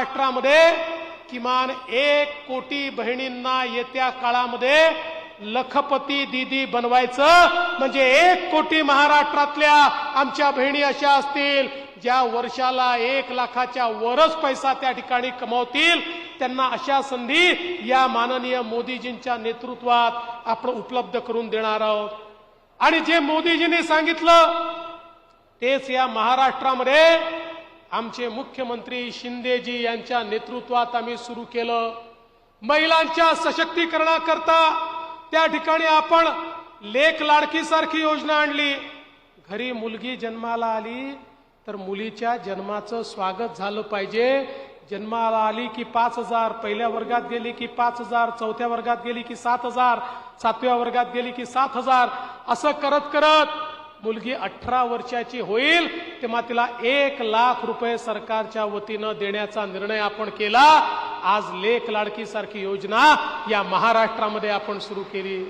महाराष्ट्रामध्ये किमान एक कोटी बहिणींना येत्या काळामध्ये लखपती दीदी बनवायचं. म्हणजे एक कोटी महाराष्ट्रातल्या आमच्या बहिणी अशा असतील ज्या वर्षाला एक लाखाच्या वरच पैसा त्या ठिकाणी कमावतील त्यांना अशा संधी या माननीय मोदीजींच्या नेतृत्वात आपण उपलब्ध करून देणार आहोत. आणि जे मोदीजींनी सांगितलं तेच या महाराष्ट्रामध्ये आमचे मुख्यमंत्री शिंदेजी यांच्या नेतृत्वात आम्ही सुरू केलं. महिलांच्या सशक्तीकरणाकरता त्या ठिकाणी आपण लेख लाडकीसारखी योजना आणली. घरी मुलगी जन्माला आली तर मुलीच्या जन्माचं स्वागत झालं पाहिजे. जन्माला आली की पाच हजार पहिल्या वर्गात गेली की पाच हजार चौथ्या वर्गात गेली की सात हजार सातव्या वर्गात गेली की सात हजार असं करत करत मुलगी अठरा वर्षाची होईल तेव्हा तिला एक लाख रुपये सरकारच्या वतीनं देण्याचा निर्णय आपण केला. आज लेख लाडकी सारखी योजना या महाराष्ट्रामध्ये आपण सुरू केली.